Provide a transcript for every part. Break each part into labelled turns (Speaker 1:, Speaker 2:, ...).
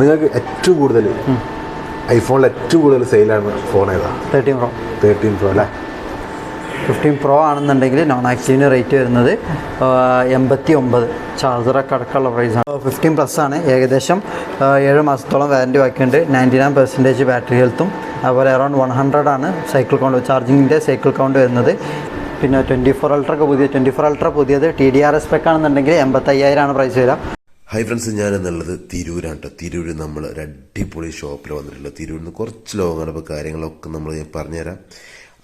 Speaker 1: നിങ്ങൾക്ക് ഏറ്റവും കൂടുതൽ ഐഫോണിൽ ഏറ്റവും കൂടുതൽ സെയിലാണ് ഫോൺ ഏതാ?
Speaker 2: തേർട്ടീൻ പ്രോ
Speaker 1: തേർട്ടീൻ പ്രോ അല്ലേ?
Speaker 2: ഫിഫ്റ്റീൻ പ്രോ ആണെന്നുണ്ടെങ്കിൽ നോൺ ആക്റ്റീവിന് റേറ്റ് വരുന്നത് എൺപത്തി ഒമ്പത് ചാർജറൊക്കെ അടക്കമുള്ള പ്രൈസാണ് ഫിഫ്റ്റീൻ പ്ലസ് ആണ് ഏകദേശം ഏഴ് മാസത്തോളം വാറന്റി ബാക്കിയുണ്ട്. നയന്റി നയൻ പെർസെന്റേജ് ബാറ്ററി ഹെൽത്തും അതുപോലെ അറൗണ്ട് വൺ ഹൺഡ്രഡ് ആണ് സൈക്കിൾ കൗണ്ട് ചാർജിങ്ങിന്റെ സൈക്കിൾ കൗണ്ട് വരുന്നത്. പിന്നെ ട്വന്റി ഫോർ അൾട്രൊക്കെ പുതിയ ട്വന്റി ഫോർ അൾട്ര പുതിയത് ടി ഡി ആർ എസ് പെക്കാണെന്നുണ്ടെങ്കിൽ എൺപത്തയ്യായിരമാണ് പ്രൈസ് വരിക.
Speaker 3: ഹായ് ഫ്രണ്ട്സ് ഞാൻ എന്നുള്ളത് തിരൂരാണ് കേട്ടോ തിരൂര് നമ്മൾ അടിപൊളി ഷോപ്പിൽ വന്നിട്ടുള്ളത് തിരൂരിൽ നിന്ന് കുറച്ച് ലോങ്ങാണ്. അപ്പോൾ കാര്യങ്ങളൊക്കെ നമ്മൾ ഞാൻ പറഞ്ഞുതരാം.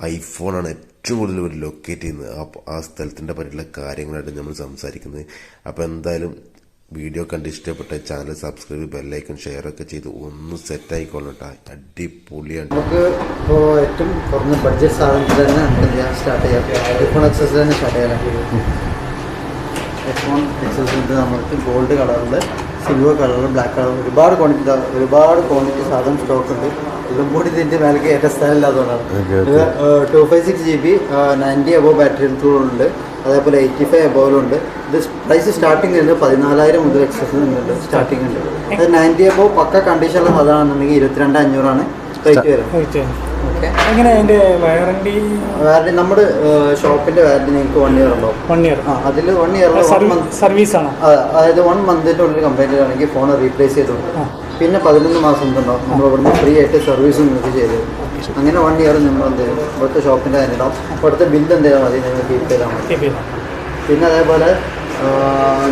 Speaker 3: ഐഫോണാണ് ഏറ്റവും കൂടുതൽ ഒരു ലൊക്കേറ്റ് ചെയ്യുന്നത്. ആ ആ സ്ഥലത്തിന്റെ പറ്റിയുള്ള കാര്യങ്ങളായിട്ട് നമ്മൾ സംസാരിക്കുന്നത്. അപ്പോൾ എന്തായാലും വീഡിയോ കണ്ട് ഇഷ്ടപ്പെട്ട ചാനൽ സബ്സ്ക്രൈബ് ബെല്ലൈക്കൺ ഷെയർ ഒക്കെ ചെയ്ത് ഒന്ന് സെറ്റ് ആയിക്കോളണം കേട്ടോ അടിപൊളിയാണ്
Speaker 2: നമുക്ക് ഇപ്പോൾ ഏറ്റവും കുറഞ്ഞ ബഡ്ജറ്റ് സാധനത്തിൽ തന്നെ നമുക്ക് സ്റ്റാർട്ട് ചെയ്യാം. ഐഫോൺ എക്സസ് തന്നെ സ്റ്റാർട്ട് ചെയ്യാം ഐഫോൺ ഉണ്ട്. നമ്മൾക്ക് ഗോൾഡ് കളറിൽ സിൽവർ കളറിൽ ബ്ലാക്ക് കളർ ഒരുപാട് ക്വാണ്ടിറ്റി ഒരുപാട് ക്വാണ്ടിറ്റി സാധനം സ്റ്റോക്ക് ഉണ്ട്. ഇതും കൂടി ഇതിന്റെ മേലേക്ക് ഏറ്റവും സ്ഥലം ഇല്ലാത്തതുകൊണ്ടാണ്.
Speaker 1: Okay,
Speaker 2: ഇത് two five six G B ninety above battery ഉണ്ട്. അതേപോലെ എയ്റ്റി ഫൈവ് അബോവിലുണ്ട് ഇത് പ്രൈസ് സ്റ്റാർട്ടിംഗ് വരുന്നത് പതിനാലായിരം മുതൽ എക്സസ് ഉണ്ട് സ്റ്റാർട്ടിംഗ് ഉണ്ട്. അത് നയന്റി അബോ പക്ക കണ്ടീഷനുള്ള സാധനമാണെന്നുണ്ടെങ്കിൽ ഇരുപത്തിരണ്ട് അഞ്ഞൂറാണ്. റേറ്റ് ഓക്കെ
Speaker 4: എങ്ങനെ അതിന്റെ വാറണ്ടി
Speaker 2: വാറണ്ടി നമ്മുടെ ഷോപ്പിന്റെ വാറണ്ടി നിങ്ങൾക്ക് വൺ ഇയർ ഉണ്ടാവും
Speaker 4: വൺ ഇയർ
Speaker 2: ആ അതിൽ വൺ ഇയർ
Speaker 4: സർവീസ് ആണ്?
Speaker 2: അതായത് വൺ മന്തിന്റെ ഉള്ളിൽ കംപ്ലൈന്റ് ആണെങ്കിൽ ഫോൺ റീപ്ലേസ് ചെയ്തു. പിന്നെ പതിനൊന്ന് മാസം ഉണ്ടോ നമ്മൾ ഇവിടുന്ന് ഫ്രീ ആയിട്ട് സർവീസ് നിങ്ങൾക്ക് ചെയ്തു തരും. അങ്ങനെ വൺ ഇയർ നിങ്ങൾ എന്ത് ചെയ്യും? ഇവിടുത്തെ ഷോപ്പിന്റെ കാര്യം ഉണ്ടാവും. ഇവിടുത്തെ ബില്ല് എന്ത് ചെയ്താൽ മതി? നിങ്ങൾ കീപ്പ് ചെയ്താൽ മതി. പിന്നെ അതേപോലെ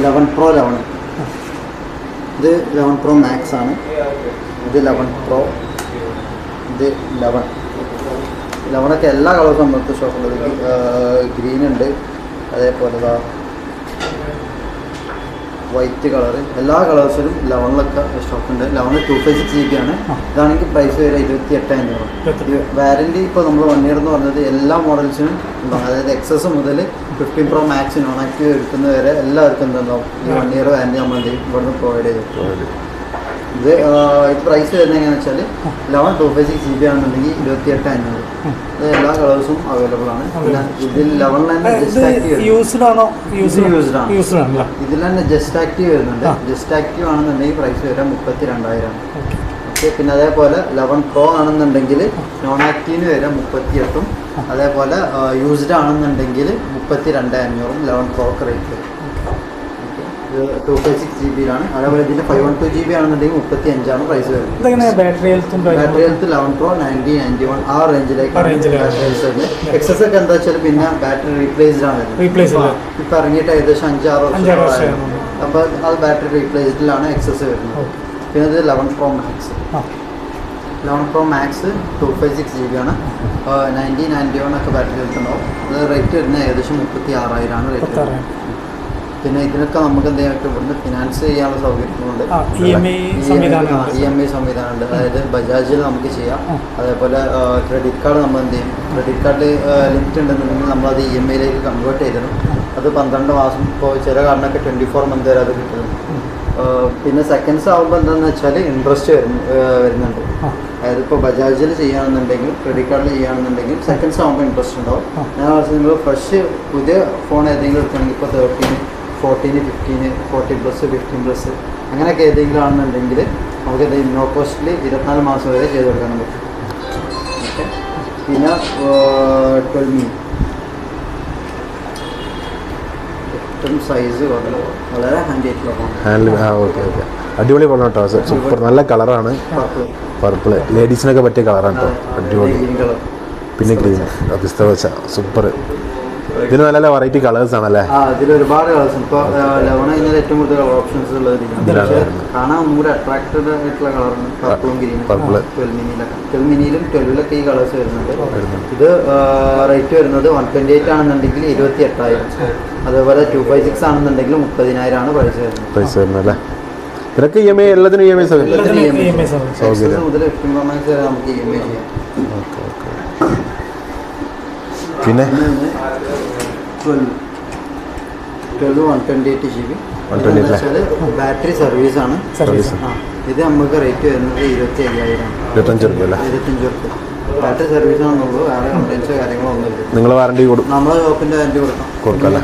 Speaker 2: ലെവൻ പ്രോ ലെവൻ ഇത് ലെവൻ പ്രോ മാക്സ് ആണ്. ഇത് ലെവൻ പ്രോ ഇത് ലെവൻ ലെവനൊക്കെ എല്ലാ കളേഴ്സും നമുക്ക് ഷോപ്പുള്ളത് ഗ്രീൻ ഉണ്ട്. അതേപോലെ ഇതാ വൈറ്റ് കളർ എല്ലാ കളേഴ്സിലും ലെവനിലൊക്കെ സ്റ്റോക്ക് ഉണ്ട് ലെവന് two five six G B ആണ്. ഇതാണെങ്കിൽ പ്രൈസ് വരെ ഇരുപത്തി എട്ട് അഞ്ഞൂറ് വാരണ്ടി ഇപ്പോൾ നമ്മൾ വൺ ഇയർ എന്ന് പറഞ്ഞത് എല്ലാ മോഡൽസിനും ഉണ്ടാകും അതായത് എക്സസ് മുതൽ ഫിഫ്റ്റീൻ പ്രോ മാക്സ് എടുക്കുന്നവരെ ആക്റ്റീവ് എടുക്കുന്ന വരെ എല്ലാവർക്കും എന്തുണ്ടാവും ഈ വൺ ഇയർ വാരണ്ടി നമ്മൾ എന്ത് ഇവിടുന്ന് പ്രൊവൈഡ് ചെയ്തു ഇത് പ്രൈസ് വരുന്നത് എങ്ങനെയാണെന്ന് വെച്ചാൽ eleven two five six G B ആണെന്നുണ്ടെങ്കിൽ ഇരുപത്തി എട്ട് അഞ്ഞൂറ് ഇത് എല്ലാ കളേഴ്സും അവൈലബിൾ ആണ്. പിന്നെ ഇതിൽ ലെവനിൽ തന്നെ ജസ്റ്റ് ആക്റ്റീവ്
Speaker 4: യൂസ്ഡ് ആണോ.
Speaker 2: ഇതിൽ തന്നെ ജസ്റ്റ് ആക്റ്റീവ് വരുന്നുണ്ട്. ജസ്റ്റ് ആക്റ്റീവ് ആണെന്നുണ്ടെങ്കിൽ പ്രൈസ് വരാൻ മുപ്പത്തി രണ്ടായിരം
Speaker 4: ഓക്കെ
Speaker 2: പിന്നെ അതേപോലെ ലെവൻ പ്രോ ആണെന്നുണ്ടെങ്കിൽ നോൺ ആക്റ്റീവിന് വരാൻ മുപ്പത്തി എട്ടും അതേപോലെ യൂസ്ഡ് ആണെന്നുണ്ടെങ്കിൽ മുപ്പത്തി രണ്ട് അഞ്ഞൂറും ലെവൻ പ്രോക്ക് റേറ്റ് ഇത് ടു ഫൈവ് സിക്സ് ജി ബിയിലാണ് അതേപോലെ ഇതിന്റെ five one two G B ആണെന്നുണ്ടെങ്കിൽ മുപ്പത്തി അഞ്ചാണ് പ്രൈസ് വരുന്നത്.
Speaker 4: Battery health
Speaker 2: battery health eleven pro ninety ninety one ആ റേഞ്ചിലേക്ക്. എക്സസ് ഒക്കെ എന്താ വെച്ചാൽ പിന്നെ ബാറ്ററി റീപ്ലേസ്ഡ് ആണ് വരുന്നത്. ഇപ്പം ഇറങ്ങിയിട്ട് ഏകദേശം അഞ്ചാറ് വർഷം. അപ്പോൾ അത് ബാറ്ററി റീപ്ലേസ്ഡിലാണ് എക്സസ് വരുന്നത്. പിന്നെ ഇത് eleven pro max eleven pro max two five six G B ആണ്. നയന്റി നയന്റി വൺ ഒക്കെ ബാറ്ററി എടുത്തുണ്ടാവും അത് റേറ്റ് വരുന്നത് ഏകദേശം മുപ്പത്തി ആറായിരമാണ് റേറ്റ്. പിന്നെ ഇതിനൊക്കെ നമുക്ക് എന്ത് ചെയ്യാൻ ഇവിടുന്ന് ഫിനാൻസ് ചെയ്യാനുള്ള സൗകര്യങ്ങളുണ്ട്.
Speaker 4: ഇ എം ഐ സംവിധാനം
Speaker 2: ഉണ്ട്. സംവിധാനമുണ്ട്. അതായത് ബജാജിൽ നമുക്ക് ചെയ്യാം. അതേപോലെ ക്രെഡിറ്റ് കാർഡ് നമ്മൾ എന്ത് ചെയ്യും? ക്രെഡിറ്റ് കാർഡിൽ ലിമിറ്റ് ഉണ്ടെന്നുണ്ടെങ്കിൽ നമ്മളത് ഇ എം ഐയിലേക്ക് കൺവേർട്ട് ചെയ്തിരുന്നു അത് പന്ത്രണ്ട് മാസം ഇപ്പോൾ ചില കാർഡിനൊക്കെ ട്വന്റി ഫോർ മന്ത് വരെ അത് കിട്ടുന്നു പിന്നെ സെക്കൻഡ്സ് ആകുമ്പോൾ എന്താണെന്ന് വെച്ചാൽ ഇൻട്രസ്റ്റ് വരുന്നു വരുന്നുണ്ട്. അതായത് ഇപ്പോൾ ബജാജിൽ ചെയ്യുകയാണെന്നുണ്ടെങ്കിൽ ക്രെഡിറ്റ് കാർഡിൽ ചെയ്യുകയാണെന്നുണ്ടെങ്കിൽ സെക്കൻഡ്സ് ആകുമ്പോൾ ഇൻട്രസ്റ്റ് ഉണ്ടാവും. ഞാൻ നിങ്ങൾ ഫ്രഷ് പുതിയ ഫോൺ ഏതെങ്കിലും എടുക്കുകയാണെങ്കിൽ ഇപ്പോൾ തേർട്ടീന് ഫോർട്ടീന് fifteen fourteen plus fifteen plus അങ്ങനെയൊക്കെ ഏതെങ്കിലും ആണെന്നുണ്ടെങ്കിൽ നമുക്ക് എന്തെങ്കിലും നോ കോസ്റ്റിൽ ഇരുപത്തിനാല് മാസം വരെ ചെയ്ത് കൊടുക്കാൻ പറ്റും. ഓക്കെ പിന്നെ ട്വൽവ് മീ ഏറ്റവും സൈസ് വളരെ ഹാൻഡി ആയിട്ടുള്ള
Speaker 1: അടിപൊളി ഫോൺ കേട്ടോ സൂപ്പർ നല്ല കളറാണ്.
Speaker 2: പർപ്പിൾ
Speaker 1: പർപ്പിൾ ലേഡീസിനൊക്കെ പറ്റിയ കളറാണ് കേട്ടോ അടിപൊളി.
Speaker 2: കളർ.
Speaker 1: പിന്നെ ഗ്രീൻ പിസ്ത വെച്ച. സൂപ്പർ ഇതിന് നല്ല നല്ല വെറൈറ്റി കളേഴ്സ് ആണല്ലേ?
Speaker 2: ആ ഇതിൽ ഒരുപാട് കളേഴ്സ് ഇപ്പോൾ ഏറ്റവും കൂടുതൽ കളർ ഓപ്ഷൻസ് പക്ഷേ. കാണാൻ ഒന്നുകൂടി അട്രാക്റ്റഡ് ആയിട്ടുള്ള കളറാണ് പർപ്പിളും ഗ്രീനും
Speaker 1: Purple.
Speaker 2: ട്വൽവ് മിനിയിലൊക്കെ ട്വൽവ് മിനിയിലും ട്വൽവിലൊക്കെ ഈ കളേഴ്സ് വരുന്നുണ്ട്. ഇത് റേറ്റ് വരുന്നത് വൺ ട്വന്റി എയ്റ്റ് ആണെന്നുണ്ടെങ്കിൽ ഇരുപത്തി എട്ടായിരം അതേപോലെ ടു ഫൈവ് സിക്സ് ആണെന്നുണ്ടെങ്കിൽ മുപ്പതിനായിരം ആണ് പ്രൈസ് വരുന്നത്.
Speaker 1: ഇതിനൊക്കെ ഇ എം ഐ എല്ലാത്തിനും ഇ എം ഐ സൗകര്യം.
Speaker 2: മുതൽ നമുക്ക് ഇ എം ഐ ചെയ്യാം.
Speaker 1: Okay okay. പിന്നെ
Speaker 2: twelve twelve one twenty eight G B battery service ആണ്.
Speaker 4: സർവീസ്
Speaker 2: ഇത് നമുക്ക് റേറ്റ് വരുന്നത് ഇരുപത്തി അയ്യായിരം
Speaker 1: ഇരുപത്തഞ്ച് റുപ്യ
Speaker 2: ഇരുപത്തഞ്ച് റുപ്യ ബാറ്ററി സർവീസ് ആണെന്നുള്ളൂ വേറെ കംപ്ലൈൻസോ കാര്യങ്ങളോ ഒന്നുമില്ല.
Speaker 1: നിങ്ങൾ വാറണ്ടി കൊടുക്കും.
Speaker 2: നമ്മൾ ഷോപ്പിന്റെ വാറണ്ടി കൊടുക്കാം?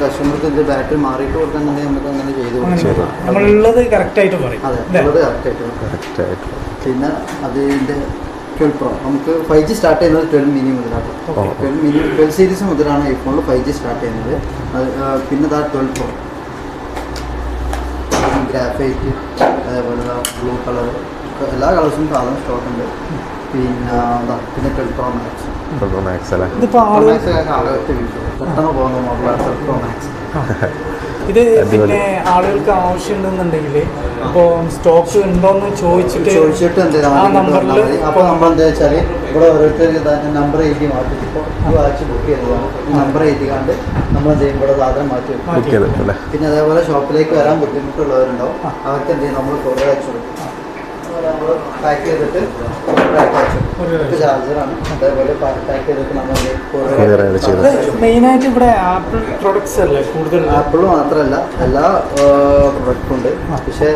Speaker 2: കസ്റ്റമർക്ക് ഇത് ബാറ്ററി മാറിയിട്ട് കൊടുക്കുന്നുണ്ടെങ്കിൽ നമുക്ക് അങ്ങനെ ചെയ്തു കൊടുക്കാം.
Speaker 4: നമ്മളുള്ളത് കറക്റ്റ് ആയിട്ട് പറയും.
Speaker 2: അതെ? ഉള്ളത് കറക്റ്റ് ആയിട്ട്. പിന്നെ അതിന്റെ ട്വൽവ് പ്രോ നമുക്ക് ഫൈവ് ജി സ്റ്റാർട്ട് ചെയ്യുന്നത് ട്വൽവ് മിനി മുതലാണ്. ട്വൽവ് മിനി ട്വൽവ് സീരീസ് മുതലാണ് ഐഫോണിൽ ഫൈവ് ജി സ്റ്റാർട്ട് ചെയ്യുന്നത്. അത് പിന്നെ താ ട്വൽവ് പ്രോ ഗ്രാഫൈറ്റ് അതേപോലെ ബ്ലൂ കളർ എല്ലാ കളേഴ്സും സാധനം സ്റ്റോക്ക് ഉണ്ട്. പിന്നെ പിന്നെ twelve pro max
Speaker 4: twelve
Speaker 2: pro max അല്ലേ? പെട്ടെന്ന് പോകുന്ന മോഡലാണ് ട്വൽവ് പ്രോ മാക്സ്
Speaker 4: ഇത്. പിന്നെ ആളുകൾക്ക് ആവശ്യമുണ്ടെന്നുണ്ടെങ്കിൽ ഇപ്പോൾ സ്റ്റോക്ക് ഉണ്ടോന്ന് ചോദിച്ചിട്ട്
Speaker 2: ചോദിച്ചിട്ട്
Speaker 4: ആ നമ്പറിൽ
Speaker 2: അപ്പോൾ നമ്മൾ എന്താ വെച്ചാൽ ഇവിടെ ഓരോരുത്തർ നമ്പർ എഴുതി മാറ്റി ഇപ്പോൾ ഈ വാച്ച് ബുക്ക് ചെയ്തതാണ്. ഈ നമ്പർ എഴുതിക്കാണ്ട് നമ്മൾ എന്ത് ചെയ്യും? ഇവിടെ സാധനം മാറ്റി വെക്കും. പിന്നെ അതേപോലെ ഷോപ്പിലേക്ക് വരാൻ ബുദ്ധിമുട്ടുള്ളവരുണ്ടാവും. അവർക്ക് എന്ത് ചെയ്യും? നമ്മൾ കുറേ അയച്ചു കൊടുക്കും. നമ്മൾ പാക്ക് ചെയ്തിട്ട് ചാർജറാണ് അതേപോലെ പാക്ക് ചെയ്തിട്ട് നമ്മൾ
Speaker 4: മെയിനായിട്ട് ഇവിടെ ആപ്പിൾ പ്രൊഡക്ട്സ് അല്ലേ കൂടുതൽ
Speaker 2: ആപ്പിൾ മാത്രമല്ല എല്ലാ പ്രൊഡക്റ്റും ഉണ്ട്. പക്ഷേ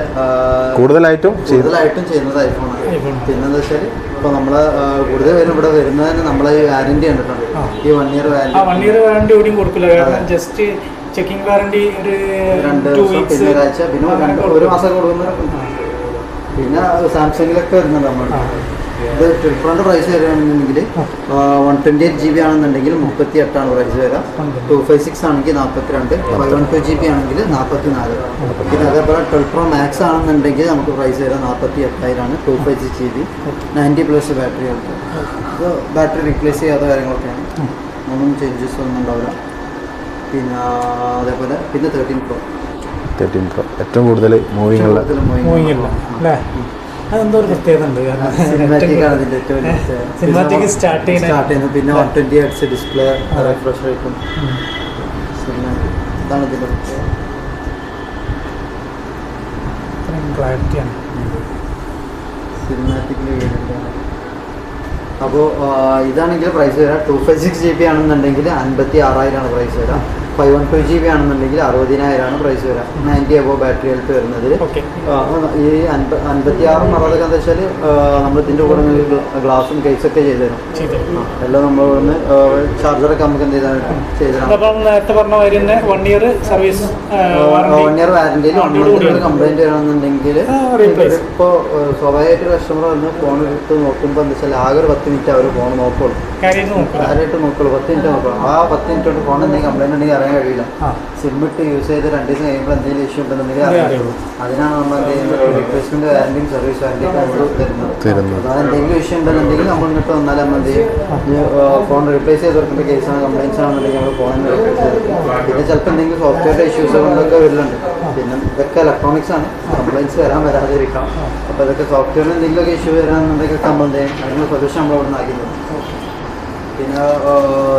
Speaker 1: കൂടുതലായിട്ടും
Speaker 2: കൂടുതലായിട്ടും ചെയ്യുന്നത് ഐഫോണാണ്. പിന്നെന്താ വെച്ചാൽ ഇപ്പോൾ നമ്മൾ കൂടുതൽ പേരും ഇവിടെ വരുന്നതിന് നമ്മളെ ഈ വാരണ്ടി കണ്ടിട്ടുണ്ട്. ഈ വൺ ഇയർ
Speaker 4: ആ
Speaker 2: വാരണ്ടി
Speaker 4: വൺ ഇയർ വാറണ്ടി എവിടെയും കൊടുക്കില്ല. കാരണം ജസ്റ്റ് ചെക്കിംഗ് വാറണ്ടി ഒരു
Speaker 2: രണ്ട്
Speaker 4: വീക്സ്
Speaker 2: പിന്നെ ഒരു മാസം കൊടുക്കുന്നവരൊക്കെ പിന്നെ സാംസങ്ങിലൊക്കെ വരുന്നുണ്ട് നമ്മൾ. ഇത് ട്രിപ്പിളിന്റെ പ്രൈസ് വരികയാണെന്നുണ്ടെങ്കിൽ one twenty eight G B ആണെന്നുണ്ടെങ്കിൽ മുപ്പത്തി എട്ടാണ് പ്രൈസ് വരിക. ടു ഫൈവ് സിക്സ് ആണെങ്കിൽ നാൽപ്പത്തി രണ്ട് five one two G B ആണെങ്കിൽ നാൽപ്പത്തി നാല് പിന്നെ അതേപോലെ ട്വൽവ് പ്രോ മാക്സ് ആണെന്നുണ്ടെങ്കിൽ നമുക്ക് പ്രൈസ് വരിക നാൽപ്പത്തി എട്ടായിരമാണ് two five six G B ninety plus battery ഉണ്ട്. അപ്പോൾ ബാറ്ററി റീപ്ലേസ് ചെയ്യാത്ത കാര്യങ്ങളൊക്കെയാണ്. ഒന്നും ചേഞ്ചസ് ഒന്നും ഉണ്ടാവില്ല. പിന്നെ അതേപോലെ പിന്നെ തേർട്ടീൻ പ്രോ
Speaker 1: തേർട്ടീൻ പ്രോ ഏറ്റവും കൂടുതൽ മൂവിങ് ഉള്ള
Speaker 4: മൂവിങ് ഇല്ല അല്ലേ? അതെന്തോ ഒരു പ്രത്യേകത ഉണ്ട് കാരണം
Speaker 2: സിനിമാറ്റിക്
Speaker 4: സ്റ്റാർട്ട് ചെയ്യുന്ന
Speaker 2: സ്റ്റാർട്ട് ചെയ്യുന്നത് പിന്നെ one twenty hertz display refresh റേറ്റും ഇതാണ് ഇതിന്റെ ആണ്.
Speaker 4: ക്ലാരിറ്റിയാണ്
Speaker 2: സിനിമാറ്റിക്കിൽ അപ്പോൾ ഇതാണെങ്കിൽ പ്രൈസ് വരാം. Two five six G B ആണെന്നുണ്ടെങ്കിൽ അൻപത്തി ആറായിരമാണ് പ്രൈസ് വരാം. Five one five G B ആണെന്നുണ്ടെങ്കിൽ അറുപതിനായിരമാണ് പ്രൈസ് വരാം നയന്റി അബോ ബാറ്ററി ഹെൽത്ത് വരുന്നതിൽ ഈ അൻപ അൻപത്തി ആറും അറുപതൊക്കെ എന്താ വെച്ചാൽ നമ്മൾ ഇതിന്റെ കൂടെ ഗ്ലാസും കേസൊക്കെ ചെയ്തു തരും.
Speaker 4: ചെയ്തു
Speaker 2: എല്ലാം നമ്മൾ ഇവിടുന്ന് ചാർജറൊക്കെ നമുക്ക് എന്ത് ചെയ്താൽ ചെയ്തിടാം
Speaker 4: തരാം. നേരത്തെ പറഞ്ഞ one year service
Speaker 2: one year one complaint
Speaker 4: വരണമെന്നുണ്ടെങ്കിൽ.
Speaker 2: ഇപ്പോൾ സ്വാഭാവികമായിട്ട് കസ്റ്റമർ വന്ന് ഫോൺ എടുത്ത് നോക്കുമ്പോൾ എന്താ വെച്ചാൽ ആകെ ഒരു പത്ത് മിനിറ്റ് അവർ ഫോൺ നോക്കുള്ളൂ. കാര്യമായിട്ട് നോക്കുള്ളൂ. പത്ത് മിനിറ്റ് നോക്കുള്ളൂ. ആ പത്ത് മിനിറ്റ് കൊണ്ട് ഫോൺ എന്തെങ്കിലും കംപ്ലൈന്റ് ഉണ്ടെങ്കിൽ അറിയാൻ കഴിയില്ല.
Speaker 4: ആ.
Speaker 2: സിം ഇട്ട് യൂസ് ചെയ്ത് രണ്ട് ദിവസം കഴിയുമ്പോൾ എന്തെങ്കിലും ഇഷ്യൂ ഉണ്ടെന്നുണ്ടെങ്കിൽ
Speaker 4: അറിയുള്ളൂ.
Speaker 2: അതിനാണ് നമ്മൾ എന്ത് ചെയ്യുന്നത്? വാറന്റിയും സർവീസ് വാറന്റിയും നമ്മൾ തരുന്നത്.
Speaker 1: തരുന്നത്.
Speaker 2: അതായത് എന്തെങ്കിലും ഇഷ്യൂ ഉണ്ടെന്നുണ്ടെങ്കിൽ നമ്മൾ ഇങ്ങോട്ട് വന്നാൽ നമ്മൾ എന്ത് ചെയ്യും? ഫോൺ റീപ്ലേസ് ചെയ്ത് കൊടുക്കേണ്ട കേസാണ് കംപ്ലൈൻസ് ആണെന്നുണ്ടെങ്കിൽ നമ്മൾ ഫോണിന് റീപ്ലേസ് ചെയ്ത് പിന്നെ ചിലപ്പോൾ എന്തെങ്കിലും സോഫ്റ്റ്വെയർ ഇഷ്യൂസ് കൊണ്ടൊക്കെ വരുന്നുണ്ട്. പിന്നെ ഇതൊക്കെ ഇലക്ട്രോണിക്സ് ആണ്. കംപ്ലൈൻസ് വരാൻ വരാതിരിക്കാം. അപ്പോൾ ഇതൊക്കെ സോഫ്റ്റ്വെയറിന് എന്തെങ്കിലുമൊക്കെ ഇഷ്യൂ വരാന്നുണ്ടെങ്കിൽ നമ്മൾ എന്ത് ചെയ്യും? അതിനുള്ള സൊല്യൂഷൻ നമ്മൾ നിന്ന് ആക്കുന്നത് പിന്നെ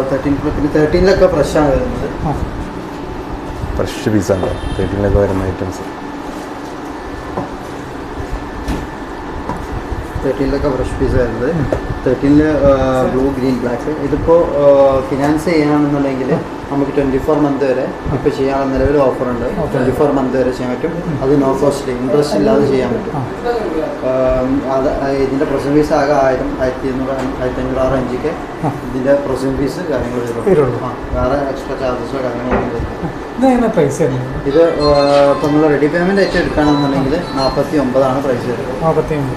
Speaker 2: തേർട്ടീൻ പിന്നെ തേർട്ടീനിലൊക്കെ ഫ്രഷാണ് വരുന്നത്.
Speaker 4: ആ.
Speaker 1: പിസ്സ ഉണ്ടോ? വീട്ടിലൊക്കെ വരുന്ന ഐറ്റംസ്
Speaker 2: തേർട്ടീനിലൊക്കെ ഫ്രഷ് പീസ് വരുന്നത് തേർട്ടീനിൽ ബ്ലൂ ഗ്രീൻ ബ്ലാക്ക് ഇതിപ്പോൾ ഫിനാൻസ് ചെയ്യണമെന്നുണ്ടെങ്കിൽ നമുക്ക് ട്വന്റി ഫോർ മന്ത് വരെ ഇപ്പോൾ ചെയ്യാനുള്ള നിലവിൽ ഓഫർ ഉണ്ട്. ട്വന്റി ഫോർ മന്ത് വരെ ചെയ്യാൻ പറ്റും. അത് നോ കോസ്റ്റ് ഇൻട്രസ്റ്റ് ഇല്ലാതെ ചെയ്യാൻ പറ്റും. അത് ഇതിന്റെ പ്രൊസീജിയർ ഫീസ് ആകെ ആയിരം ആയിരത്തി ഇരുന്നൂറ് ആയിരത്തി അഞ്ഞൂറ് ആ. റേഞ്ചൊക്കെ ഇതിന്റെ പ്രൊസീജിയർ ഫീസ് കാര്യങ്ങൾ
Speaker 4: വരുള്ളൂ.
Speaker 2: വരും വേറെ എക്സ്ട്രാ ചാർജസോ കാര്യങ്ങളൊന്നും വരില്ല
Speaker 4: ഇതെങ്ങനെ പ്രൈസ്
Speaker 2: ഇത് ഇപ്പം നമ്മൾ റെഡി പേയ്മെന്റ് ആയിട്ട് എടുക്കുകയാണെന്നുണ്ടെങ്കിൽ നാൽപ്പത്തി ഒമ്പതാണ് പ്രൈസ് വരുന്നത്.
Speaker 4: നാൽപ്പത്തി അഞ്ച്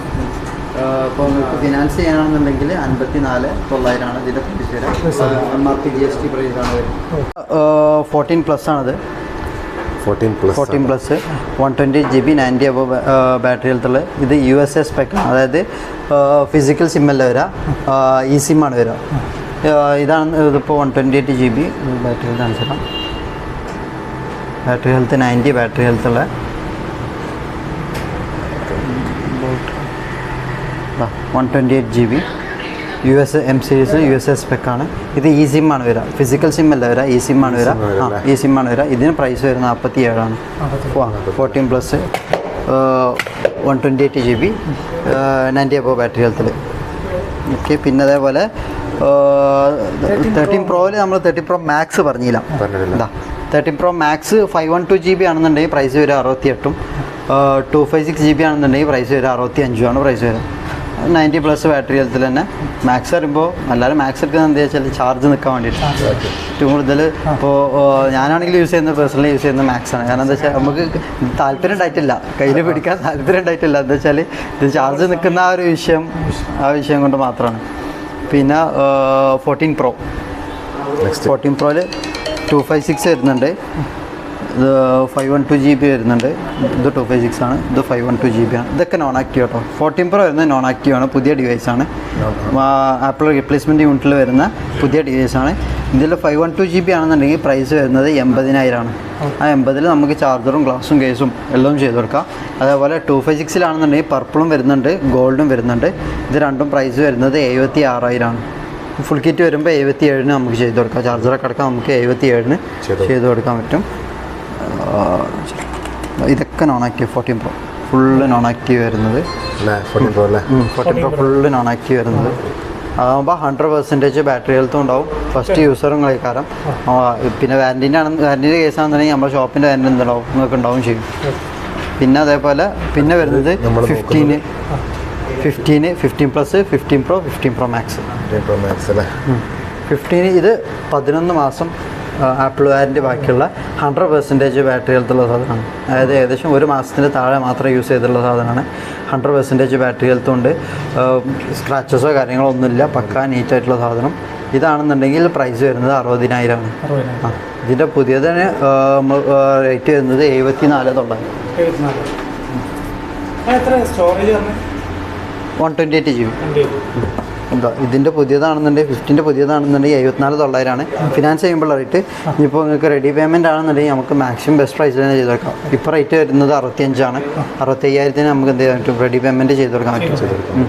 Speaker 2: ഇപ്പോൾ നിങ്ങൾക്ക് ഫിനാൻസ് ചെയ്യാനാണെന്നുണ്ടെങ്കിൽ അൻപത്തി നാല് തൊള്ളായിരമാണ് ഇതിന്റെ പ്രൈസ് വരിക M R P G S T പ്രൈസാണ് വരുന്നത് ഫോർട്ടീൻ പ്ലസ് ആണത്.
Speaker 1: Fourteen plus
Speaker 2: fourteen plus one twenty G B ninety above battery ഹെൽത്തുള്ള ഇത് യു എസ് എ സ്പെക്ക് അതായത് ഫിസിക്കൽ സിമ്മല്ല വരിക ഇ സിമ്മാണ് വരിക ആ, ഇതാണ് ഇതിപ്പോൾ one twenty eight G B battery health അനുസരിച്ച് battery health ninety battery ഹെൽത്തുള്ള one twenty eight G B U S M series U S S സ്പെക്കാണ് ഇത് ഇ സിമ്മാണ് വരിക ഫിസിക്കൽ സിം അല്ല വരിക ഇ സിമ്മാണ് വരിക
Speaker 1: ഈ
Speaker 2: ആ
Speaker 1: വരിക
Speaker 2: ഇ സിമ്മാണ് വരിക ഇതിന് പ്രൈസ് വരുന്നത് നാൽപ്പത്തി ഏഴാണ് fourteen plus one twenty eight G B ninety above battery ഹെൽത്തിൽ okay പിന്നെ അതേപോലെ തേർട്ടീൻ പ്രോയിൽ നമ്മൾ തേർട്ടീൻ പ്രോ മാക്സ് പറഞ്ഞില്ല.
Speaker 1: എന്താ
Speaker 2: thirteen pro max five one two G B ആണെന്നുണ്ടെങ്കിൽ പ്രൈസ് വരും അറുപത്തി എട്ടും two five six G B ആണെന്നുണ്ടെങ്കിൽ പ്രൈസ് വരും അറുപത്തി ആണ് പ്രൈസ് വരിക നയന്റി പ്ലസ് ബാറ്ററി ഹെൽത്തിൽ തന്നെ. മാക്സ് പറയുമ്പോൾ എല്ലാവരും മാക്സ് എടുക്കുന്നത് എന്താ വെച്ചാൽ ചാർജ് നിൽക്കാൻ വേണ്ടിയിട്ട്. ഏറ്റവും കൂടുതൽ ഇപ്പോൾ ഞാനാണെങ്കിൽ യൂസ് ചെയ്യുന്നത് പേഴ്സണലി യൂസ് ചെയ്യുന്നത് മാക്സ് ആണ്. കാരണം എന്താ വെച്ചാൽ നമുക്ക് താല്പര്യം ഉണ്ടായിട്ടില്ല. കയ്യിൽ പിടിക്കാൻ താല്പര്യം ഉണ്ടായിട്ടില്ല. എന്താ വെച്ചാൽ ഇത് ചാർജ് നിൽക്കുന്ന ആ ഒരു വിഷയം ആ വിഷയം കൊണ്ട് മാത്രമാണ് പിന്നെ ഫോർട്ടീൻ പ്രോ ഫോർട്ടീൻ പ്രോയിൽ ടു ഫൈവ് സിക്സ് വരുന്നുണ്ട്. ഇത് five one two G B വരുന്നുണ്ട്. ഇത് ടു ഫൈവ് സിക്സ് ആണ്. ഇത് five one two G B ആണ്. ഇതൊക്കെ നോൺ ആക്റ്റീവ് കേട്ടോ. ഫോർട്ടീൻ പ്രോ വരുന്നത് നോൺ ആക്റ്റീവ് ആണ്. പുതിയ ഡിവൈസ് ആണ്. ആപ്പിൾ റീപ്ലേസ്മെന്റ് യൂണിറ്റിൽ വരുന്ന പുതിയ ഡിവൈസ് ആണ്. ഇതിൽ five one two G B ആണെന്നുണ്ടെങ്കിൽ പ്രൈസ് വരുന്നത് എൺപതിനായിരമാണ് ആ എൺപതിൽ നമുക്ക് ചാർജറും ഗ്ലാസും കേസും എല്ലാം ചെയ്ത് കൊടുക്കാം. അതേപോലെ ടു ഫൈവ് സിക്സിലാണെന്നുണ്ടെങ്കിൽ പർപ്പിളും വരുന്നുണ്ട് ഗോൾഡും വരുന്നുണ്ട്. ഇത് രണ്ടും പ്രൈസ് വരുന്നത് എഴുപത്തി ആറായിരമാണ് ഫുൾ കിറ്റ് വരുമ്പോൾ എഴുപത്തി ഏഴിന് നമുക്ക് ചെയ്ത് കൊടുക്കാം. ചാർജറൊക്കെ അടക്കം നമുക്ക് എഴുപത്തി ഏഴിന്
Speaker 1: ചെയ്ത്
Speaker 2: കൊടുക്കാൻ പറ്റും. ഇതൊക്കെ non active fourteen pro full non active വരുന്നത്
Speaker 1: ഫോർട്ടീൻ പ്രോ അല്ലേ?
Speaker 2: Fourteen pro full non active വരുന്നത്. അതാകുമ്പോൾ ഹൺഡ്രഡ് പെർസെന്റേജ് ബാറ്ററി ഹെൽത്തും ഉണ്ടാവും. ഫസ്റ്റ് യൂസറും കളിക്കാരം പിന്നെ വാരന്റിന്റെ ആണ് വാരന്റിന്റെ കേസാണെന്നുണ്ടെങ്കിൽ നമ്മുടെ ഷോപ്പിന്റെ വാരന്റി എന്തുണ്ടാവും നിങ്ങൾക്ക് ഉണ്ടാവും ചെയ്യും. പിന്നെ അതേപോലെ പിന്നെ വരുന്നത് fifteen fifteen fifteen plus fifteen pro fifteen pro max
Speaker 1: fourteen pro max അല്ലേ?
Speaker 2: ഫിഫ്റ്റീന് ഇത് പതിനൊന്ന് മാസം ആപ്പിൾ വാരിന്റെ ബാക്കിയുള്ള ഹൺഡ്രഡ് പെർസെന്റേജ് ബാറ്ററി ഹെൽത്തുള്ള സാധനമാണ്. അതായത് ഏകദേശം ഒരു മാസത്തിന് താഴെ മാത്രം യൂസ് ചെയ്തിട്ടുള്ള സാധനമാണ്. ഹൺഡ്രഡ് പെർസെന്റേജ് ബാറ്ററി ഹെൽത്ത് ഉണ്ട്. സ്ക്രാച്ചസോ കാര്യങ്ങളോ ഒന്നുമില്ല. പക്കാ നീറ്റായിട്ടുള്ള സാധനം. ഇതാണെന്നുണ്ടെങ്കിൽ പ്രൈസ് വരുന്നത് അറുപതിനായിരമാണ്.
Speaker 4: അറുപതിനായിരം.
Speaker 2: ആ ഇതിന്റെ പുതിയതിന് റേറ്റ് വരുന്നത് എഴുപത്തി നാല് തൊള്ളായിരം one twenty eight G B എന്താ ഇതിന്റെ പുതിയതാണെന്നുണ്ടെങ്കിൽ ഫിഫ്റ്റിന്റെ പുതിയതാണെന്നുണ്ടെങ്കിൽ എഴുപത്തിനാല് തൊള്ളായിരമാണ് ഫിനാൻസ് ചെയ്യുമ്പോൾ റേറ്റ് ഇപ്പോൾ നിങ്ങൾക്ക് റെഡി പേയ്മെന്റ് ആണെന്നുണ്ടെങ്കിൽ നമുക്ക് മാക്സിമം ബെസ്റ്റ് പ്രൈസ് തന്നെ ചെയ്ത് കൊടുക്കാം. ഇപ്പോൾ റേറ്റ് വരുന്നത് അറുപത്തിയഞ്ചാണ്. അറുപത്തയ്യായിരത്തിന് നമുക്ക് എന്ത് ചെയ്യാൻ പറ്റും? റെഡി പേയ്മെന്റ് ചെയ്ത് കൊടുക്കാൻ പറ്റും.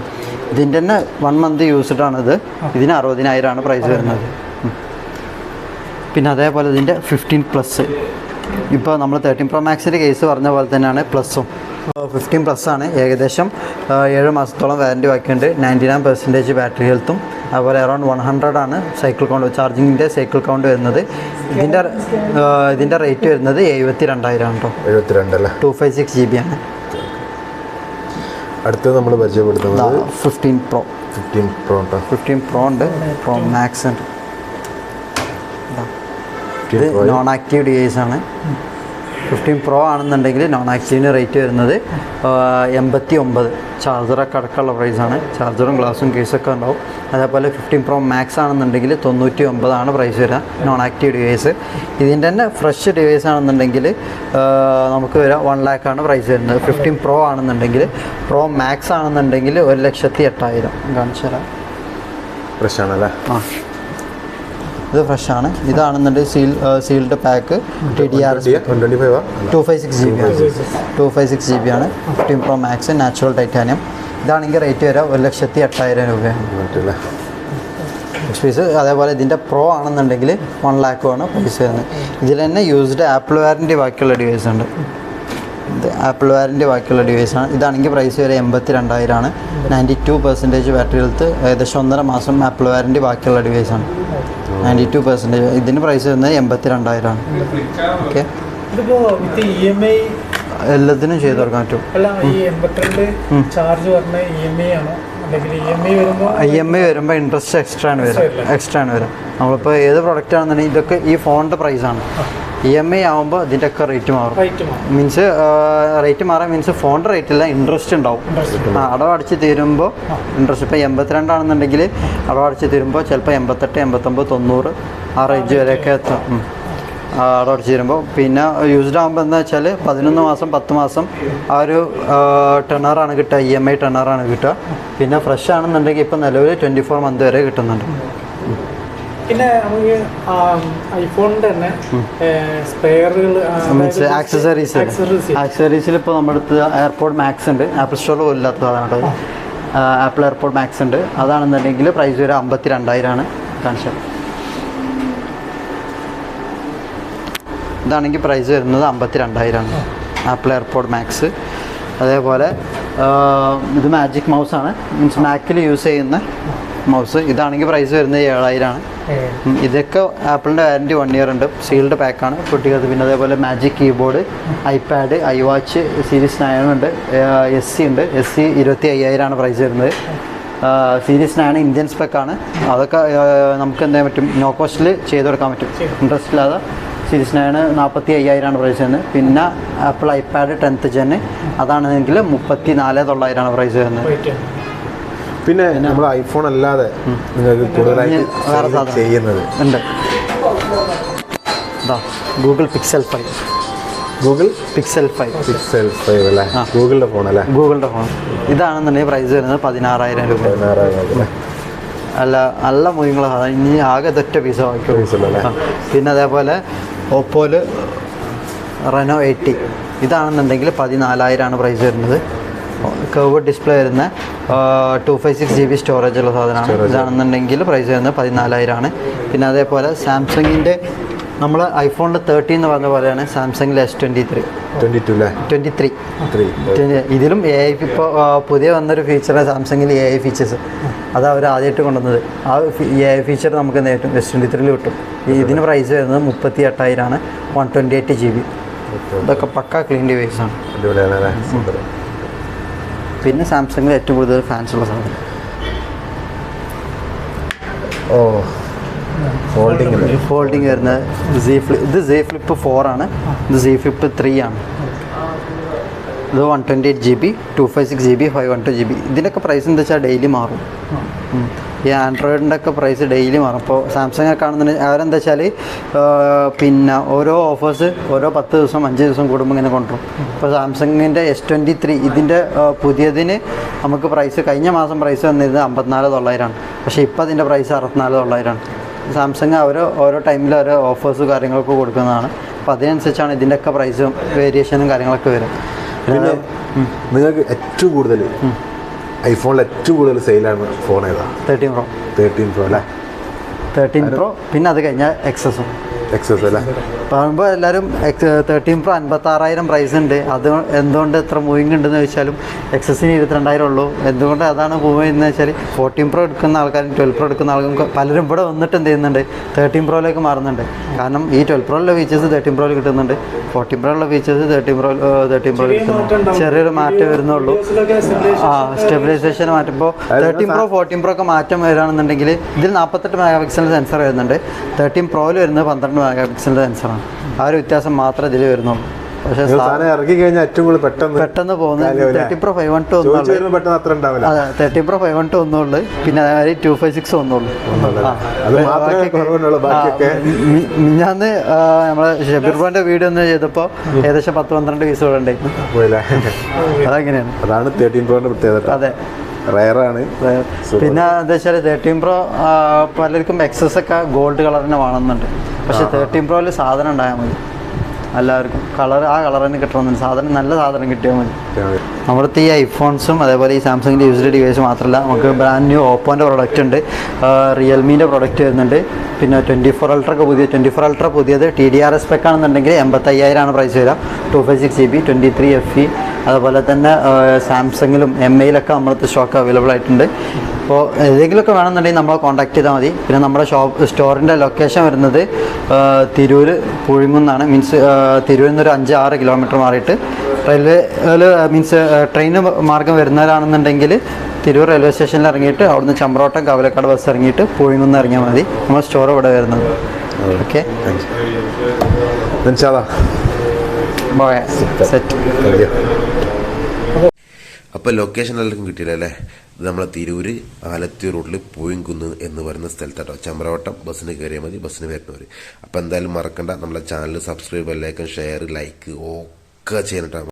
Speaker 2: ഇതിന്റെ തന്നെ വൺ മന്ത് യൂസ്ഡാണിത് ഇതിന് അറുപതിനായിരമാണ് പ്രൈസ് വരുന്നത്. പിന്നെ അതേപോലെ ഇതിന്റെ ഫിഫ്റ്റീൻ പ്ലസ് ഇപ്പോൾ നമ്മൾ തേർട്ടീൻ പ്രോ മാക്സിന്റെ കേസ് പറഞ്ഞ പോലെ തന്നെയാണ് പ്ലസ്സും ഫിഫ്റ്റീൻ പ്ലസ് ആണ് ഏകദേശം. ഏഴ് മാസത്തോളം വാറന്റി ബാക്കിയുണ്ട് നയന്റി നയൻ പെർസെന്റേജ് ബാറ്ററി ഹെൽത്തും അതുപോലെ അറൗണ്ട് വൺ ഹൺഡ്രഡ് ആണ് സൈക്കിൾ കൗണ്ട് ചാർജിങ്ങിന്റെ സൈക്കിൾ കൗണ്ട് വരുന്നത്. ഇതിന്റെ ഇതിന്റെ റേറ്റ് വരുന്നത് എഴുപത്തി രണ്ടായിരം കേട്ടോ
Speaker 1: എഴുപത്തിരണ്ട് അല്ലേ?
Speaker 2: Two five six G B ആണ്.
Speaker 1: അടുത്തത് നമ്മൾ പരിചയപ്പെടുത്തുന്നത്
Speaker 2: ഫിഫ്റ്റീൻ പ്രോ
Speaker 1: ഫിഫ്റ്റീൻ പ്രോ കേട്ടോ
Speaker 2: ഫിഫ്റ്റീൻ പ്രോ ഉണ്ട്. പ്രോ മാക്സ് ഉണ്ട്. ഇത് നോൺ ആക്റ്റീവ് ഡിവൈസ് ആണ്. ഫിഫ്റ്റീൻ പ്രോ ആണെന്നുണ്ടെങ്കിൽ നോൺ ആക്റ്റീവിന് റേറ്റ് വരുന്നത് എൺപത്തി ഒമ്പത് ചാർജറൊക്കെ അടക്കമുള്ള പ്രൈസാണ് ചാർജറും ഗ്ലാസും കേസൊക്കെ ഉണ്ടാവും. അതേപോലെ ഫിഫ്റ്റീൻ പ്രോ മാക്സ് ആണെന്നുണ്ടെങ്കിൽ തൊണ്ണൂറ്റി ഒമ്പതാണ് പ്രൈസ് വരിക. നോൺ ആക്റ്റീവ് ഡിവൈസ് ഇതിന്റെ തന്നെ ഫ്രഷ് ഡിവൈസ് ആണെന്നുണ്ടെങ്കിൽ നമുക്ക് വരിക വൺ ലാക്കാണ് പ്രൈസ് വരുന്നത്. ഫിഫ്റ്റീൻ പ്രോ ആണെന്നുണ്ടെങ്കിൽ പ്രോ മാക്സ് ആണെന്നുണ്ടെങ്കിൽ ഒരു ലക്ഷത്തി എട്ടായിരം. കാണിച്ചു തരാം
Speaker 1: ഫ്രഷ് ആണല്ലേ?
Speaker 2: ആ. ഇത് ഫ്രഷ് ആണ്. ഇതാണെന്നുണ്ടെങ്കിൽ seal sealed pack T D R two five six G B ആണ് two five six G B ആണ്. Fifteen pro max natural titanium ഇതാണെങ്കിൽ റേറ്റ് വരാം ഒരു ലക്ഷത്തി എട്ടായിരം രൂപയാണ്. പീസ് അതേപോലെ ഇതിന്റെ പ്രോ ആണെന്നുണ്ടെങ്കിൽ വൺ ലാക്കുമാണ് പൈസ വരുന്നത്. ഇതിൽ തന്നെ യൂസ്ഡ് ആപ്പിൾ വാറന്റി ബാക്കിയുള്ള ഡിവൈസ് ഉണ്ട്. ഇത് ആപ്പിൾ വാറന്റി ബാക്കിയുള്ള ഡിവൈസാണ് ഇതാണെങ്കിൽ പ്രൈസ് വരെ എൺപത്തി രണ്ടായിരമാണ് ninety two percentage battery health ഏകദേശം ഒന്നര മാസം ആപ്പിൾ വാറന്റി ബാക്കിയുള്ള ഡിവൈസാണ് നയന്റി ടു പെർസെന്റേജ് ഇതിന് പ്രൈസ് വരുന്നത് എൺപത്തി രണ്ടായിരമാണ് ഓക്കെ
Speaker 4: ഐ
Speaker 2: എല്ലാത്തിനും ചെയ്ത് കൊടുക്കാൻ പറ്റും.
Speaker 4: ഐ എം ഐ വരുമ്പോൾ
Speaker 2: ഇൻട്രസ്റ്റ് എക്സ്ട്രാ ആണ്? വരും എക്സ്ട്രാ ആണ് വരും നമ്മളിപ്പോൾ ഏത് പ്രൊഡക്റ്റ് ആണെന്നുണ്ടെങ്കിൽ ഇതൊക്കെ ഈ ഫോണിന്റെ പ്രൈസാണ് ഇ എം ഐ ആകുമ്പോൾ ഇതിന്റെ ഒക്കെ റേറ്റ് മാറും. മീൻസ് റേറ്റ് മാറാൻ മീൻസ് ഫോണിന്റെ റേറ്റ് അല്ല ഇൻട്രസ്റ്റ് ഉണ്ടാവും. ആ അടവടച്ച് തീരുമ്പോൾ ഇൻട്രസ്റ്റ് ഇപ്പോൾ എൺപത്തിരണ്ടാണെന്നുണ്ടെങ്കിൽ അടവടച്ച് തീരുമ്പോൾ ചിലപ്പോൾ എൺപത്തെട്ട് എൺപത്തൊമ്പത് തൊണ്ണൂറ് ആ റേഞ്ച് വരെയൊക്കെ എത്തും. അടവടച്ച് തീരുമ്പോൾ പിന്നെ യൂസ്ഡ് ആകുമ്പോൾ എന്താ വെച്ചാൽ പതിനൊന്ന് മാസം പത്ത് മാസം ആ ഒരു ടെണറാണ് കിട്ടുക. ഇ എം ഐ ടെണറാണ് കിട്ടുക. പിന്നെ ഫ്രഷ് ആണെന്നുണ്ടെങ്കിൽ ഇപ്പോൾ നിലവിൽ ട്വന്റി ഫോർ മന്ത് വരെ കിട്ടുന്നുണ്ട്.
Speaker 4: പിന്നെ നമുക്ക് ഐഫോണിന്റെ തന്നെ സ്പെയറുകൾ
Speaker 2: മീൻസ് ആക്സസറീസ് ആക്സസറീസിൽ ഇപ്പോൾ നമ്മുടെ അടുത്ത് എയർപോർട്ട് മാക്സ് ഉണ്ട്. ആപ്പിൾ സ്റ്റോറിൽ പോലും ഇല്ലാത്ത സാധനമാണ് ആപ്പിൾ എയർപോർട്ട് മാക്സ് ഉണ്ട്. അതാണെന്നുണ്ടെങ്കിൽ പ്രൈസ് വരെ അമ്പത്തി രണ്ടായിരമാണ് കാണിച്ചത് ഇതാണെങ്കിൽ പ്രൈസ് വരുന്നത് അമ്പത്തി രണ്ടായിരമാണ് ആപ്പിൾ എയർപോർട്ട് മാക്സ് അതേപോലെ ഇത് മാജിക് മൗസാണ് മീൻസ് മാക്കിൽ യൂസ് ചെയ്യുന്ന മൗസ് ഇതാണെങ്കിൽ പ്രൈസ് വരുന്നത് ഏഴായിരമാണ് ഇതൊക്കെ ആപ്പിളിന്റെ വാറന്റി വൺ ഇയർ ഉണ്ട്. സീൽഡ് പാക്കാണ്. കുട്ടികൾക്ക് പിന്നെ അതേപോലെ magic keyboard iPad iWatch series nine ഉണ്ട്. എസ് സി ഉണ്ട്. എസ് സി ഇരുപത്തി അയ്യായിരമാണ് പ്രൈസ് വരുന്നത്. സീരീസ് നയൻ ഇന്ത്യൻ സ്പെക്കാണ് അതൊക്കെ നമുക്ക് എന്താ പറ്റും? നോ കോസ്റ്റിൽ ചെയ്ത് കൊടുക്കാൻ പറ്റും. ഇൻട്രസ്റ്റ് ഇല്ലാതെ സീരീസ് നയൻ നാൽപ്പത്തി അയ്യായിരമാണ് പ്രൈസ് വരുന്നത്. പിന്നെ ആപ്പിൾ ഐപാഡ് ടെൻത്ത് ജെന് അതാണെങ്കിൽ മുപ്പത്തി നാല് തൊള്ളായിരമാണ് പ്രൈസ് വരുന്നത്.
Speaker 1: പിന്നെ നമ്മൾ ഐഫോൺ അല്ലാതെ നിങ്ങൾക്ക് കൂടുതലായിട്ട്. ചെയ്യുന്നത്?
Speaker 2: ഉണ്ട്. Google Pixel five
Speaker 1: Google
Speaker 2: Pixel five
Speaker 1: Pixel five അല്ലേ? ഗൂഗിളിന്റെ ഫോൺ അല്ലേ?
Speaker 2: ഗൂഗിളിന്റെ ഫോൺ ഇതാണെന്നുണ്ടെങ്കിൽ പ്രൈസ് വരുന്നത് പതിനാറായിരം രൂപ.
Speaker 1: പതിനാറായിരം അല്ലേ
Speaker 2: നല്ല മൂല്യങ്ങളാണ് ഇനി ആകെ തൊറ്റ പീസ്? പിന്നെ അതേപോലെ ഓപ്പോയിൽ റെനോ എയ്റ്റി ഇതാണെന്നുണ്ടെങ്കിൽ പതിനാലായിരമാണ് പ്രൈസ് വരുന്നത്. കർവ് ഡിസ്പ്ലേ വരുന്ന two five six G B storage ഉള്ള സാധനമാണ്. ഇതാണെന്നുണ്ടെങ്കിൽ പ്രൈസ് വരുന്നത് പതിനാലായിരമാണ് പിന്നെ അതേപോലെ സാംസങ്ങിന്റെ നമ്മൾ ഐഫോണിൽ തേർട്ടി എന്ന് പറഞ്ഞ പോലെയാണ് സാംസങ്ങിൽ S twenty three
Speaker 1: twenty two അല്ലേ
Speaker 2: ട്വന്റി ത്രീ
Speaker 1: ത്രീ
Speaker 2: ഇതിലും എ ഐ ഇപ്പോൾ പുതിയ വന്നൊരു ഫീച്ചറാണ് സാംസങ്ങിൽ എ ഐ ഫീച്ചേഴ്സ് അത് അവർ ആദ്യമായിട്ട് കൊണ്ടുവന്നത്. ആ എ ഐ ഫീച്ചർ നമുക്ക് എന്ത് കിട്ടും എസ് ട്വന്റി ത്രീയിൽ കിട്ടും ഇതിന് പ്രൈസ് വരുന്നത് മുപ്പത്തി എട്ടായിരമാണ് one twenty eight G B ഇതൊക്കെ പക്ക ക്ലീൻ ഡിവൈസ് ആണ്
Speaker 1: അടിപൊളിയാണ് അല്ലേ സൂപ്പർ
Speaker 2: പിന്നെ സാംസങ്ങിൽ ഏറ്റവും കൂടുതൽ ഫാൻസ് ഉള്ള സാധനം.
Speaker 1: ഓ ഫോൾഡിംഗ്
Speaker 2: ഫോൾഡിംഗ് വരുന്നത് സി ഫ്ലിപ്പ് ഇത് സി ഫ്ലിപ്പ് ഫോർ ആണ്. ഇത് സി ഫ്ലിപ്പ് ത്രീ ആണ്. ഇത് one twenty eight G B two five six G B five one two G B ഇതിന്റെയൊക്കെ പ്രൈസ് എന്താ വെച്ചാൽ ഡെയിലി മാറും. ഈ ആൻഡ്രോയിഡിന്റെ ഒക്കെ പ്രൈസ് ഡെയിലി മാറും. അപ്പോൾ സാംസങ് ഒക്കെ ആണെന്നുണ്ടെങ്കിൽ അവരെന്താ വെച്ചാൽ പിന്നെ ഓരോ ഓഫേഴ്സ് ഓരോ പത്ത് ദിവസം അഞ്ച് ദിവസം കൂടുമ്പോൾ ഇങ്ങനെ കൊണ്ടുവരും. ഇപ്പോൾ സാംസങ്ങിന്റെ എസ് ട്വന്റി ത്രീ ഇതിന്റെ പുതിയതിന് നമുക്ക് പ്രൈസ് കഴിഞ്ഞ മാസം പ്രൈസ് വന്നിരുന്നത് അമ്പത്തിനാല് തൊള്ളായിരമാണ്. പക്ഷേ ഇപ്പോൾ അതിന്റെ പ്രൈസ് അറുപത്തിനാല് തൊള്ളായിരമാണ്. സാംസങ് അവർ ഓരോ ടൈമിൽ ഓരോ ഓഫേഴ്സ് കാര്യങ്ങളൊക്കെ കൊടുക്കുന്നതാണ്. അപ്പോൾ അതിനനുസരിച്ചാണ് ഇതിന്റെയൊക്കെ പ്രൈസും വേരിയേഷനും കാര്യങ്ങളൊക്കെ വരും
Speaker 1: നിങ്ങൾക്ക് ഏറ്റവും കൂടുതൽ ഐഫോണിൽ ഏറ്റവും കൂടുതൽ സെയിലാണ് ഫോൺ ഏതാ?
Speaker 2: തേർട്ടീൻ പ്രോ
Speaker 1: തേർട്ടീൻ പ്രോ അല്ലേ?
Speaker 2: തേർട്ടീൻ പ്രോ പിന്നെ അത് കഴിഞ്ഞാൽ എക്സസും
Speaker 1: എക്സസ് അല്ലേ?
Speaker 2: പറയുമ്പോൾ എല്ലാവരും തേർട്ടീൻ പ്രോ അൻപത്താറായിരം പ്രൈസ് ഉണ്ട്. അത് എന്തുകൊണ്ട് എത്ര മൂവിങ് ഉണ്ടെന്ന് ചോദിച്ചാലും എക്സസിന് ഇരുപത്തിരണ്ടായിരം ഉള്ളൂ. എന്തുകൊണ്ട് അതാണ് മൂവ് എന്ന് വെച്ചാൽ ഫോർട്ടീൻ പ്രോ എടുക്കുന്ന ആൾക്കാരും ട്വൽവ് പ്രോ എടുക്കുന്ന ആൾക്കാരും പലരും ഇവിടെ വന്നിട്ട് എന്ത് ചെയ്യുന്നുണ്ട്? തേർട്ടീൻ പ്രോയിലേക്ക് മാറുന്നുണ്ട്. കാരണം ഈ ട്വൽവ് പ്രോയിലുള്ള ഫീച്ചേഴ്സ് തേർട്ടീൻ പ്രോയിൽ കിട്ടുന്നുണ്ട്. ഫോർട്ടീൻ പ്രോയിലുള്ള ഫീച്ചേഴ്സ് തേർട്ടീൻ പ്രോ തേർട്ടീൻ പ്രോയിൽ കിട്ടുന്നുണ്ട്. ചെറിയൊരു മാറ്റം വരുന്നുള്ളൂ. ആ സ്റ്റെബിലൈസേഷൻ മാറ്റുമ്പോൾ തേർട്ടീൻ പ്രോ ഫോർട്ടീൻ പ്രോ ഒക്കെ മാറ്റം വരികയാണെന്നുണ്ടെങ്കിൽ ഇതിൽ നാൽപ്പത്തെട്ട് മെഗാ പിക്സൽ സെൻസർ വരുന്നുണ്ട് തേർട്ടീൻ പ്രോയിൽ വരുന്നത് പന്ത്രണ്ട് മെഗാ പിക്സലിന്റെ സെൻസറാണ് ആ ഒരു വ്യത്യാസം മാത്രമേ ഇതിൽ വരുന്നുള്ളൂ. പക്ഷേ
Speaker 1: സാധനം ഇറക്കി കഴിഞ്ഞാൽ ഏറ്റവും കൂടുതൽ പെട്ടെന്ന്
Speaker 2: പെട്ടെന്ന് പോകുന്നത്. Thirty pro five one two ഒന്നുള്ളൂ. അതെ thirty pro five one two ഒന്നുള്ളൂ. പിന്നെ അതേമാതിരി ടു ഫൈവ് സിക്സ് ഒന്നുള്ളൂ. ഞാൻ നമ്മളെ ഷബീർ ഖാന്റെ വീഡിയോ ഒന്ന് ചെയ്തപ്പോൾ ഏകദേശം പത്ത് പന്ത്രണ്ട് പീസ് ഇവിടെ ഉണ്ടായിരുന്നു.
Speaker 1: പോയില്ലേ?
Speaker 2: അതങ്ങനെയാണ്.
Speaker 1: അതാണ് തേർട്ടീൻ പ്രോന്റെ പ്രത്യേകത
Speaker 2: അതെ.
Speaker 1: റയറാണ്.
Speaker 2: പിന്നെ എന്താ വെച്ചാൽ തേർട്ടീൻ പ്രോ പലർക്കും എക്സസ് ഒക്കെ ഗോൾഡ് കളർ തന്നെ വേണമെന്നുണ്ട്. പക്ഷെ തേർട്ടീൻ പ്രോയിൽ സാധനം ഉണ്ടായാൽ മതി. എല്ലാവർക്കും. കളർ ആ കളർ തന്നെ കിട്ടണമെന്നുണ്ട്. സാധനം നല്ല സാധനം കിട്ടിയാൽ മതി. നമ്മുടെ ഈ ഐഫോൺസും അതേപോലെ ഈ സാംസങ്ങിന്റെ യൂസ്ഡ് ഡിവൈസ് മാത്രമല്ല നമുക്ക് ബ്രാൻഡ് ന്യൂ ഓപ്പോന്റെ പ്രൊഡക്റ്റ് ഉണ്ട്. റിയൽമീന്റെ പ്രൊഡക്റ്റ് വരുന്നുണ്ട്. പിന്നെ ട്വന്റി ഫോർ അൾട്ര പുതിയ ട്വന്റി ഫോർ അൾട്ര പുതിയത് T D R spec ആണെന്നുണ്ടെങ്കിൽ എൺപത്തയ്യായിരമാണ് പ്രൈസ് വരിക. Two five six G B twenty three F E അതുപോലെ തന്നെ സാംസങ്ങിലും എം ഐയിലൊക്കെ നമ്മളത്തെ സ്റ്റോക്ക് അവൈലബിൾ ആയിട്ടുണ്ട്. അപ്പോൾ ഏതെങ്കിലുമൊക്കെ വേണമെന്നുണ്ടെങ്കിൽ നമ്മളെ കോൺടാക്ട് ചെയ്താൽ മതി. പിന്നെ നമ്മുടെ ഷോപ്പ് സ്റ്റോറിന്റെ ലൊക്കേഷൻ വരുന്നത് തിരൂർ പുഴിങ്ങുന്നാണ് മീൻസ് തിരൂരിൽ നിന്ന് ഒരു അഞ്ച് ആറ് കിലോമീറ്റർ മാറിയിട്ട് റെയിൽവേ മീൻസ് ട്രെയിൻ മാർഗം വരുന്നവരാണെന്നുണ്ടെങ്കിൽ തിരൂർ റെയിൽവേ സ്റ്റേഷനിൽ ഇറങ്ങിയിട്ട് അവിടുന്ന് ചമ്പ്രോട്ടം കവലക്കാട് ബസ് ഇറങ്ങിയിട്ട് പുഴിങ്ങുന്ന് ഇറങ്ങിയാൽ മതി. നമ്മൾ സ്റ്റോർ ഇവിടെ വരുന്നത്. ഓക്കെ സെറ്റ്
Speaker 1: താങ്ക് യു
Speaker 3: അപ്പോൾ ലൊക്കേഷൻ എല്ലാവർക്കും കിട്ടിയില്ല അല്ലേ? ഇത് നമ്മളെ തിരൂര് ആലത്തൂർ റോഡിൽ പൂയംകുന്ന് എന്ന് പറയുന്ന സ്ഥലത്താട്ടോ. ചമ്രവട്ടം ബസ്സിന് കയറിയാൽ മതി ബസ്സിന് വരുന്നവർ അപ്പോൾ എന്തായാലും മറക്കണ്ട. നമ്മളെ channel subscribe like share like ഒക്കെ ചെയ്യണം ട്ടോ.